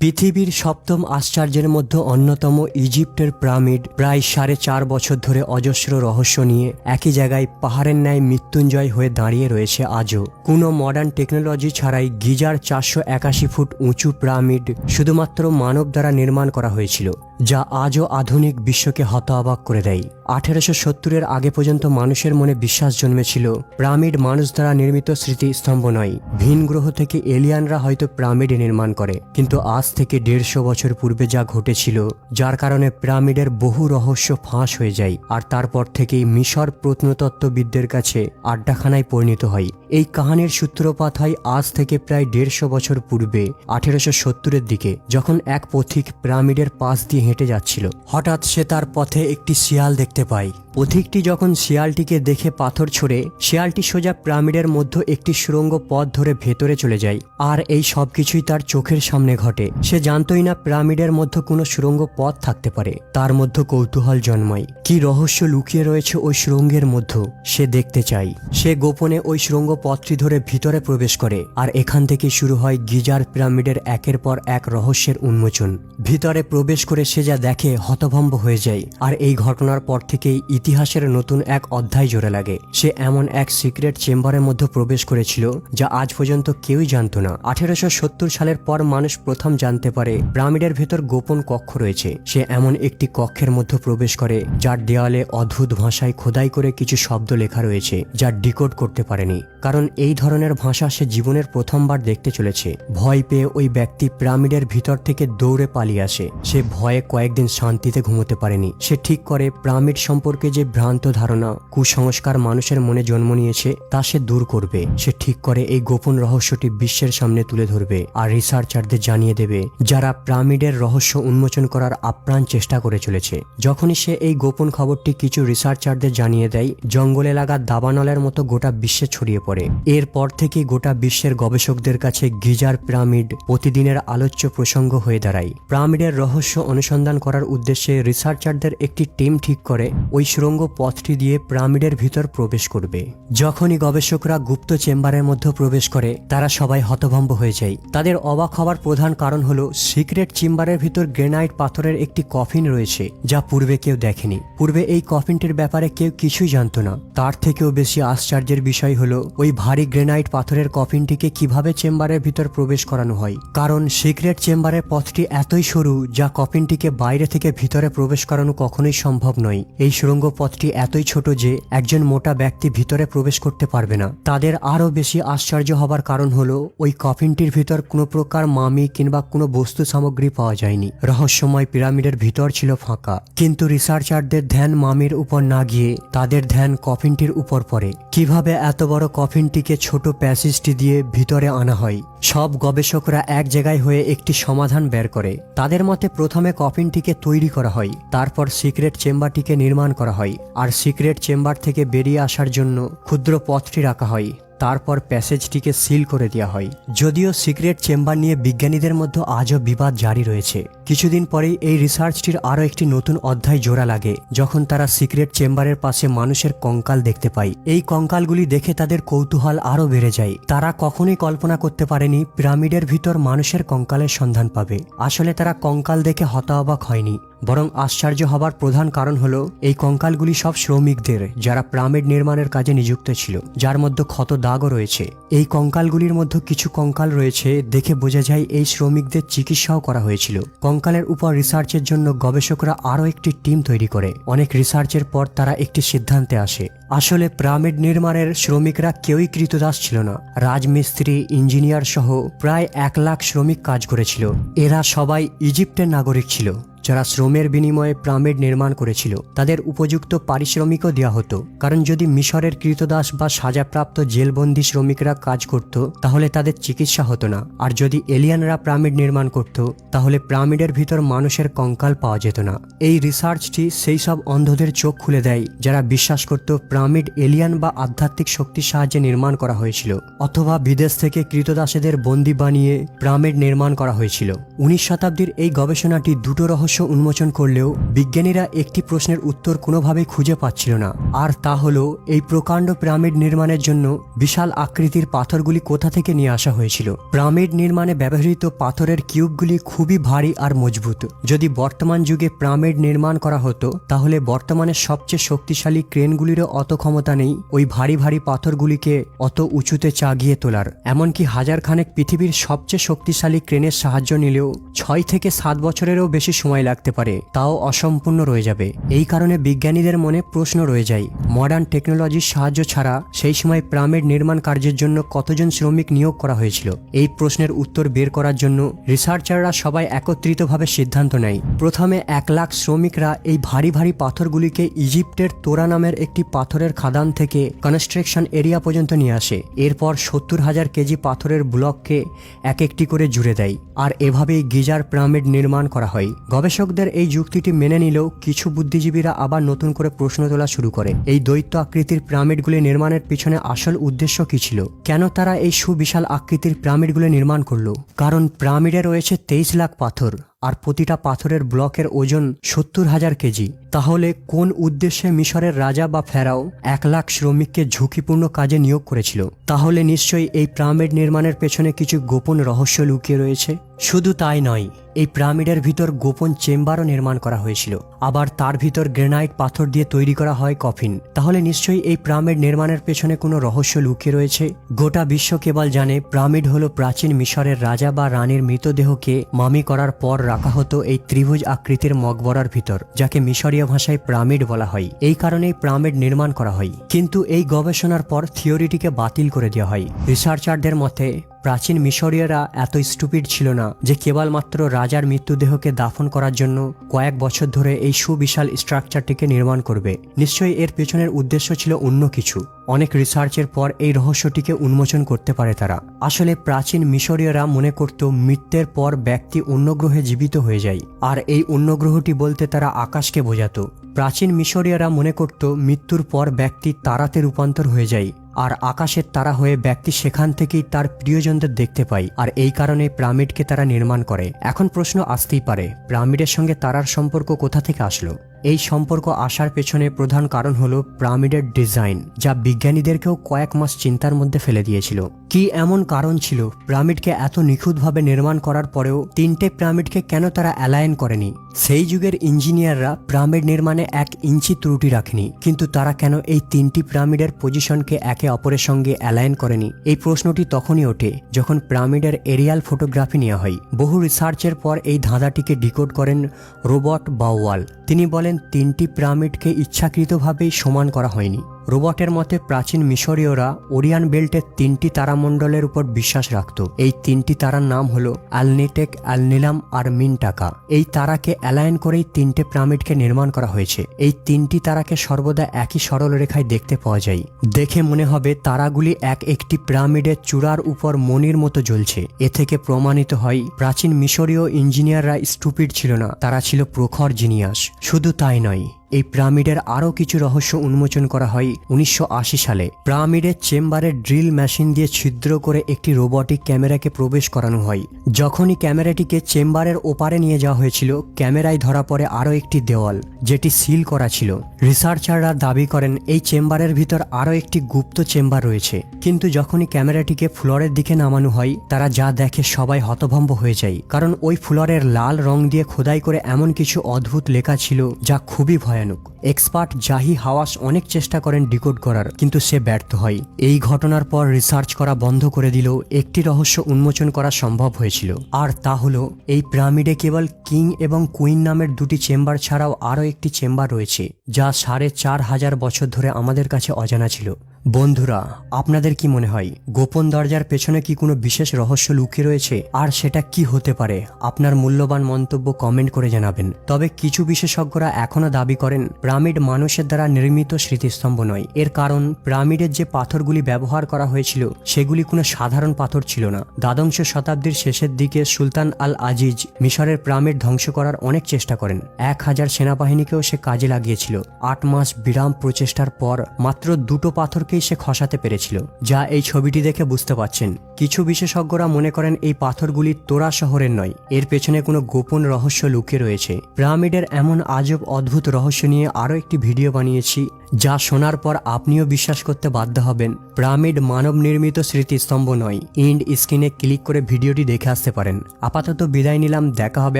পৃথিবীর সপ্তম আশ্চর্যের মধ্যে অন্যতম ইজিপ্টের প্রামিড প্রায় সাড়ে চার বছর ধরে অজস্র রহস্য নিয়ে একই জায়গায় পাহাড়ের ন্যায় মৃত্যুঞ্জয় হয়ে দাঁড়িয়ে রয়েছে আজও। কোনো মডার্ন টেকনোলজি ছাড়াই গিজার চারশো একাশি ফুট উঁচু প্রামিড শুধুমাত্র মানব দ্বারা নির্মাণ করা হয়েছিল। যা আজও আধুনিক বিশ্বকে হতঅবাক করে দেয়। আঠেরোশো সত্তরের আগে পর্যন্ত মানুষের মনে বিশ্বাস জন্মেছিল, প্রামিড মানুষ দ্বারা নির্মিত স্মৃতিস্তম্ভ নয়। ভিন গ্রহ থেকে এলিয়ানরা হয়তো পিরামিড নির্মাণ করে, কিন্তু আজ থেকে দেড়শো বছর পূর্বে যা ঘটেছিল, যার কারণে প্রামিডের বহু রহস্য ফাঁস হয়ে যায়, আর তারপর থেকেই মিশর প্রত্নতত্ত্ববিদদের কাছে আড্ডাখানায় পরিণত হয়। এই কাহানির সূত্রপাত হয় আজ থেকে প্রায় দেড়শো বছর পূর্বে, আঠেরোশো সত্তরের দিকে, যখন এক পথিক প্রামিডের পাশ দিয়ে হেঁটে যাচ্ছিল। হঠাৎ সে তার পথে একটি শিয়াল দেখতে পায়। পথিকটি যখন শিয়ালটিকে দেখে পাথর ছড়ে, শিয়ালটি সোজা পিরামিডের মধ্যে একটি সুড়ঙ্গ পথ ধরে ভেতরে চলে যায়। আর এই সব কিছুই তার চোখের সামনে ঘটে। সে জানতই না পিরামিডের মধ্যে কোনো সুড়ঙ্গ পথ থাকতে পারে। তার মধ্যে কৌতূহল জন্মায়। কি রহস্য লুকিয়ে রয়েছে ওই সুড়ঙ্গের মধ্যে? সে দেখতে চায়। সে গোপনে ওই সুড়ঙ্গ পথটি ধরে ভিতরে প্রবেশ করে। আর এখান থেকে শুরু হয় গিজার পিরামিডের একের পর এক রহস্যের উন্মোচন। ভিতরে প্রবেশ করে সে যা দেখে হতভম্ব হয়ে যায়, আর এই ঘটনার পর থেকেই ইতিহাসের নতুন এক অধ্যায় জোরে লাগে। সে এমন এক সিক্রেট চেম্বারের মধ্যে প্রবেশ করেছিল, যা আজ পর্যন্ত কেউই জানতো না। আঠেরোশো সত্তর সালের পর মানুষ প্রথম জানতে পারে, পিরামিডের ভেতর গোপন কক্ষ রয়েছে। সে এমন একটি কক্ষের মধ্যে প্রবেশ করে, যার দেওয়ালে অদ্ভুত ভাষায় খোদাই করে কিছু শব্দ লেখা রয়েছে, যা ডিকোড করতে পারেনি। কারণ এই ধরনের ভাষা সে জীবনের প্রথমবার দেখতে চলেছে। ভয় পেয়ে ওই ব্যক্তি পিরামিডের ভিতর থেকে দৌড়ে পালিয়ে আসে। সে ভয়ে কয়েকদিন শান্তিতে ঘুমোতে পারেনি। সে ঠিক করে পিরামিড সম্পর্কে যে ভ্রান্ত ধারণা, কুসংস্কার মানুষের মনে জন্ম নিয়েছে, তা সে দূর করবে। সে ঠিক করে এই গোপন রহস্যটি বিশ্বের সামনে তুলে ধরবে আর রিসার্চারদের জানিয়ে দেবে, যারা প্রামিডের রহস্য উন্মোচন করার আপ্রাণ চেষ্টা করে চলেছে। যখনই সে এই গোপন খবরটি কিছু রিসার্চারদের জানিয়ে দেয়, জঙ্গলে লাগা দাবানলের মতো গোটা বিশ্বে ছড়িয়ে পড়ে। এরপর থেকে গোটা বিশ্বের গবেষকদের কাছে গিজার পিরামিড প্রতিদিনের আলোচ্য প্রসঙ্গ হয়ে দাঁড়ায়। পিরামিডের রহস্য অনুসন্ধান করার উদ্দেশ্যে রিসার্চারদের একটি টিম ঠিক করে ওই সুড়ঙ্গ পথটি দিয়ে পিরামিডের ভিতর প্রবেশ করবে। যখনই গবেষকরা গুপ্ত চেম্বারের মধ্যে প্রবেশ করে, তারা সবাই হতভম্ব হয়ে যায়। তাদের অবাক হওয়ার প্রধান কারণ হলো সিক্রেট চেম্বারের ভিতর গ্রেনাইট পাথরের একটি কফিন রয়েছে, যা পূর্বে কেউ দেখেনি। পূর্বে এই কফিনটির ব্যাপারে কেউ কিছুই জানত না। তার থেকেও বেশি আশ্চর্যের বিষয় হলো ওই ভারী গ্রেনাইট পাথরের কফিনটিকে কীভাবে চেম্বারের ভিতর প্রবেশ করানো হয়। কারণ সিক্রেট চেম্বারের পথটি এতই সরু যা কফিনটিকে বাইরে থেকে ভিতরে প্রবেশ করানো কখনোই সম্ভব নয়। এই সুড়ঙ্গ পথটি এতই ছোট যে একজন মোটা ব্যক্তি ভিতরে প্রবেশ করতে পারবে না। তাদের আরও বেশি আশ্চর্য হবার কারণ হলো, ওই কফিনটির ভিতর কোনো প্রকার মামি কিংবা কোনো বস্তু সামগ্রী পাওয়া যায়নি। রহস্যময় পিরামিডের ভিতর ছিল ফাঁকা। কিন্তু রিসার্চারদের ধ্যান মামির উপর না গিয়ে তাদের ধ্যান কফিনটির উপর পড়ে। কীভাবে এত বড় কফিনটিকে ছোট প্যাসেজটি দিয়ে ভিতরে আনা হয়? সব গবেষকরা এক জায়গায় হয়ে একটি সমাধান বের করে। তাদের মতে প্রথমে কফিনটিকে তৈরি করা হয়, তারপর সিক্রেট চেম্বারটিকে নির্মাণ করা হয় আর সিক্রেট চেম্বার থেকে বেরিয়ে আসার জন্য ক্ষুদ্র পথটি রাখা হয়, তারপর প্যাসেজটিকে সিল করে দেওয়া হয়। যদিও সিক্রেট চেম্বার নিয়ে বিজ্ঞানীদের মধ্যে আজও বিবাদ জারি রয়েছে। কিছুদিন পরেই এই রিসার্চটির আরও একটি নতুন অধ্যায় জোড়া লাগে, যখন তারা সিক্রেট চেম্বারের পাশে মানুষের কঙ্কাল দেখতে পায়। এই কঙ্কালগুলি দেখে তাদের কৌতূহল আরও বেড়ে যায়। তারা কখনোই কল্পনা করতে পারেনি পিরামিডের ভিতর মানুষের কঙ্কালের সন্ধান পাবে। আসলে তারা কঙ্কাল দেখে হতাবাক হয়নি। বরং আশ্চর্য হবার প্রধান কারণ হল, এই কঙ্কালগুলি সব শ্রমিকদের, যারা পিরামিড নির্মাণের কাজে নিযুক্ত ছিল, যার মধ্যে ক্ষত দাগও রয়েছে। এই কঙ্কালগুলির মধ্যে কিছু কঙ্কাল রয়েছে, দেখে বোঝা যায় এই শ্রমিকদের চিকিৎসাও করা হয়েছিল। কঙ্কালের উপর রিসার্চের জন্য গবেষকরা আরও একটি টিম তৈরি করে। অনেক রিসার্চের পর তারা একটি সিদ্ধান্তে আসে। আসলে পিরামিড নির্মাণের শ্রমিকরা কেউই কৃতদাস ছিল না। রাজমিস্ত্রি, ইঞ্জিনিয়ার সহ প্রায় এক লাখ শ্রমিক কাজ করেছিল। এরা সবাই ইজিপ্টের নাগরিক ছিল। যারা শ্রমের বিনিময়ে পিরামিড নির্মাণ করেছিল, তাদের উপযুক্ত পারিশ্রমিকও দেওয়া হতো। কারণ যদি মিশরের কৃতদাস বা সাজাপ্রাপ্ত জেলবন্দি শ্রমিকরা কাজ করত, তাহলে তাদের চিকিৎসা হতো না। আর যদি এলিয়ানরা প্রামিড নির্মাণ করত, তাহলে প্রামিডের ভিতর মানুষের কঙ্কাল পাওয়া যেত না। এই রিসার্চটি সেই সব অন্ধদের চোখ খুলে দেয়, যারা বিশ্বাস করত প্রামিড এলিয়ান বা আধ্যাত্মিক শক্তির সাহায্যে নির্মাণ করা হয়েছিল, অথবা বিদেশ থেকে কৃতদাসেদের বন্দি বানিয়ে প্রামিড নির্মাণ করা হয়েছিল। উনিশ শতাব্দীর এই গবেষণাটি দুটো রহস্য রহস্য উন্মোচন করলেও বিজ্ঞানীরা একটি প্রশ্নের উত্তর কোনোভাবেই খুঁজে পাচ্ছিল না। আর তা হলো, এই প্রকাণ্ড পিরামিড নির্মাণের জন্য বিশাল আকৃতির পাথরগুলি কোথা থেকে নিয়ে আসা হয়েছিল? পিরামিড নির্মাণে ব্যবহৃত পাথরের কিউবগুলি খুবই ভারী আর মজবুত। যদি বর্তমান যুগে পিরামিড নির্মাণ করা হতো, তাহলে বর্তমানে সবচেয়ে শক্তিশালী ক্রেনগুলিরও অত ক্ষমতা নেই, ওই ভারী ভারী পাথরগুলিকে অত উঁচুতে চাগিয়ে তোলার। এমনকি হাজার খানেক পৃথিবীর সবচেয়ে শক্তিশালী ক্রেনের সাহায্য নিলেও ছয় থেকে সাত বছরেরও বেশি সময় লাগতে পারে, তাও অসম্পূর্ণ রয়ে যাবে। এই কারণে বিজ্ঞানীদের মনে প্রশ্ন রয়ে যায় মডার্ন টেকনোলজির সাহায্য ছাড়া সেই সময় পিরামিড নির্মাণ কার্যের জন্য কতজন শ্রমিক নিয়োগ করা হয়েছিল? এই প্রশ্নের উত্তর বের করার জন্য রিসার্চাররা সবাই একত্রিতভাবে সিদ্ধান্ত নেয়। প্রথমে এক লাখ শ্রমিকরা এই ভারী ভারী পাথরগুলিকে ইজিপ্টের তোরা নামের একটি পাথরের খাদান থেকে কনস্ট্রাকশন এরিয়া পর্যন্ত নিয়ে আসে। এরপর সত্তর হাজার কেজি পাথরের ব্লককে এক একটি করে জুড়ে দেয়। আর এভাবেই গিজার পিরামিড নির্মাণ করা হয়। গবেষকদের এই যুক্তিটি মেনে নিলেও কিছু বুদ্ধিজীবীরা আবার নতুন করে প্রশ্ন তোলা শুরু করে। এই দৈত্য আকৃতির পিরামিডগুলি নির্মাণের পিছনে আসল উদ্দেশ্য কি ছিল? কেন তারা এই সুবিশাল আকৃতির পিরামিডগুলি নির্মাণ করল? কারণ পিরামিডে রয়েছে তেইশ লাখ পাথর, আর প্রতিটা পাথরের ব্লকের ওজন সত্তর হাজার কেজি। তাহলে কোন উদ্দেশ্যে মিশরের রাজা বা ফেরাও এক লাখ শ্রমিককে ঝুঁকিপূর্ণ কাজে নিয়োগ করেছিল? তাহলে নিশ্চয়ই এই পিরামিড নির্মাণের পেছনে কিছু গোপন রহস্য লুকিয়ে রয়েছে? শুধু তাই নয়, এই পিরামিডের ভিতর গোপন চেম্বারও নির্মাণ করা হয়েছিল। আবার তার ভিতর গ্রেনাইট পাথর দিয়ে তৈরি করা হয় কফিন। তাহলে নিশ্চয়ই এই পিরামিড নির্মাণের পেছনে কোনো রহস্য লুকিয়ে রয়েছে? গোটা বিশ্ব কেবল জানে পিরামিড হলো প্রাচীন মিশরের রাজা বা রানীর মৃতদেহকে মামি করার পর রাখা হতো এই ত্রিভুজ আকৃতির মকবরার ভিতর, যাকে মিশরীয় ভাষায় প্রামিড বলা হয়। এই কারণেই প্রামিড নির্মাণ করা হয়। কিন্তু এই গবেষণার পর থিওরিটিকে বাতিল করে দেওয়া হয়। রিসার্চারদের মতে প্রাচীন মিশরীয়রা এত স্টুপিড ছিল না যে কেবলমাত্র রাজার মৃত্যুদেহকে দাফন করার জন্য কয়েক বছর ধরে এই সুবিশাল স্ট্রাকচারটিকে নির্মাণ করবে। নিশ্চয়ই এর পেছনের উদ্দেশ্য ছিল অন্য কিছু। অনেক রিসার্চের পর এই রহস্যটিকে উন্মোচন করতে পারে তারা। আসলে প্রাচীন মিশরীয়রা মনে করত মৃত্যের পর ব্যক্তি অন্য গ্রহে জীবিত হয়ে যায়, আর এই অন্য গ্রহটি বলতে তারা আকাশকে বোঝাতো। প্রাচীন মিশরীয়রা মনে করত মৃত্যুর পর ব্যক্তি তারাতে রূপান্তর হয়ে যায়, আর আকাশের তারা হয়ে ব্যক্তি সেখান থেকেই তার প্রিয়জনদের দেখতে পায়, আর এই কারণে পিরামিডকে তারা নির্মাণ করে। এখন প্রশ্ন আসতেই পারে, পিরামিডের সঙ্গে তারার সম্পর্ক কোথা থেকে আসলো? এই সম্পর্ক আসার পেছনে প্রধান কারণ হলো পিরামিডের ডিজাইন যা বিজ্ঞানীদেরকেও কয়েক মাস চিন্তার মধ্যে ফেলে দিয়েছিল। কি এমন কারণ ছিল পিরামিডকে এত নিখুঁতভাবে নির্মাণ করার পরেও তিনটে পিরামিডকে কেন তারা অ্যালায়ন করেনি? সেই যুগের ইঞ্জিনিয়াররা পিরামিড নির্মাণে এক ইঞ্চি ত্রুটি রাখেনি, কিন্তু তারা কেন এই তিনটি পিরামিডের পজিশনকে একে অপরের সঙ্গে অ্যালাইন করেনি? এই প্রশ্নটি তখনই ওঠে যখন পিরামিডের এরিয়াল ফটোগ্রাফি নেওয়া হয়। বহু রিসার্চের পর এই ধাঁধাটিকে ডিকোড করেন রোবট বাওয়াল। তিনি বলেন তিনটি পিরামিডকে ইচ্ছাকৃতভাবেই সমান করা হয়নি। রোবটের মতে প্রাচীন মিশরীয়রা ওরিয়ান বেল্টের তিনটি তারামণ্ডলের উপর বিশ্বাস রাখত। এই তিনটি তারার নাম হলো অ্যালনিটেক অ্যালনিলাম আর মিনটাকা। এই তারাকে অ্যালায়ন করেই তিনটে পিরামিডকে নির্মাণ করা হয়েছে। এই তিনটি তারাকে সর্বদা একই সরল রেখায় দেখতে পাওয়া যায়। দেখে মনে হবে তারাগুলি এক একটি পিরামিডের চূড়ার উপর মনির মতো জ্বলছে। এ থেকে প্রমাণিত হয়, প্রাচীন মিশরীয় ইঞ্জিনিয়াররা স্টুপিড ছিল না, তারা ছিল প্রখর জিনিয়াস। শুধু তাই নয়। এই পিরামিডের আরও কিছু রহস্য উন্মোচন করা হয় উনিশশো আশি সালে। পিরামিডের চেম্বারে ড্রিল মেশিন দিয়ে ছিদ্র করে একটি রোবটিক ক্যামেরাকে প্রবেশ করানো হয়। যখনই ক্যামেরাটিকে চেম্বারের ওপারে নিয়ে যাওয়া হয়েছিল, ক্যামেরায় ধরা পড়ে আরও একটি দেওয়াল, যেটি সিল করা ছিল। রিসার্চাররা দাবি করেন, এই চেম্বারের ভিতর আরও একটি গুপ্ত চেম্বার রয়েছে। কিন্তু যখনই ক্যামেরাটিকে ফ্লোরের দিকে নামানো হয়, তারা যা দেখে সবাই হতভম্ব হয়ে যায়। কারণ ওই ফ্লোরের লাল রং দিয়ে খোদাই করে এমন কিছু অদ্ভুত লেখা ছিল, যা খুবই ভয়ানক। এক্সপার্ট জাহি হাওয়াস অনেক চেষ্টা করেন ডিকোড করার, কিন্তু সে ব্যর্থ হয়। এই ঘটনার পর রিসার্চ করা বন্ধ করে দিল একটি রহস্য উন্মোচন করা সম্ভব হয়েছিল। আর তা হল, এই পিরামিডে কেবল কিং এবং কুইন নামের দুটি চেম্বার ছাড়াও আরও একটি চেম্বার রয়েছে, যা সাড়ে চার হাজার বছর ধরে আমাদের কাছে অজানা ছিল। বন্ধুরা, আপনাদের কি মনে হয়, গোপন দরজার পেছনে কি কোনো বিশেষ রহস্য লুকিয়ে রয়েছে? আর সেটা কি হতে পারে? আপনার মূল্যবান মন্তব্য কমেন্ট করে জানাবেন। তবে কিছু বিশেষজ্ঞরা এখনও দাবি করেন, পিরামিড মানুষের দ্বারা নির্মিত স্মৃতিস্তম্ভ নয়। এর কারণ, পিরামিডের যে পাথরগুলি ব্যবহার করা হয়েছিল, সেগুলি কোনো সাধারণ পাথর ছিল না। দ্বাদশ শতাব্দীর শেষের দিকে সুলতান আল আজিজ মিশরের পিরামিড ধ্বংস করার অনেক চেষ্টা করেন। এক হাজার সেনাবাহিনীকেও সে কাজে লাগিয়েছিল। আট মাস বিরাম প্রচেষ্টার পর মাত্র দুটো পাথরকে পাথরকেই সে খসাতে পেরেছিল, যা এই ছবিটি দেখে বুঝতে পারছেন। কিছু বিশেষজ্ঞরা মনে করেন এই পাথরগুলি তোরা শহরের নয়, এর পেছনে কোনো গোপন রহস্য লুকিয়ে রয়েছে। পিরামিডের এমন আজব অদ্ভুত রহস্য নিয়ে আরও একটি ভিডিও বানিয়েছি, যা শোনার পর আপনিও বিশ্বাস করতে বাধ্য হবেন। পিরামিড মানব নির্মিত স্মৃতিস্তম্ভ নয়, ইন্ড স্ক্রিনে ক্লিক করে ভিডিওটি দেখে আসতে পারেন। আপাতত বিদায় নিলাম, দেখা হবে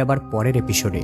আবার পরের এপিসোডে।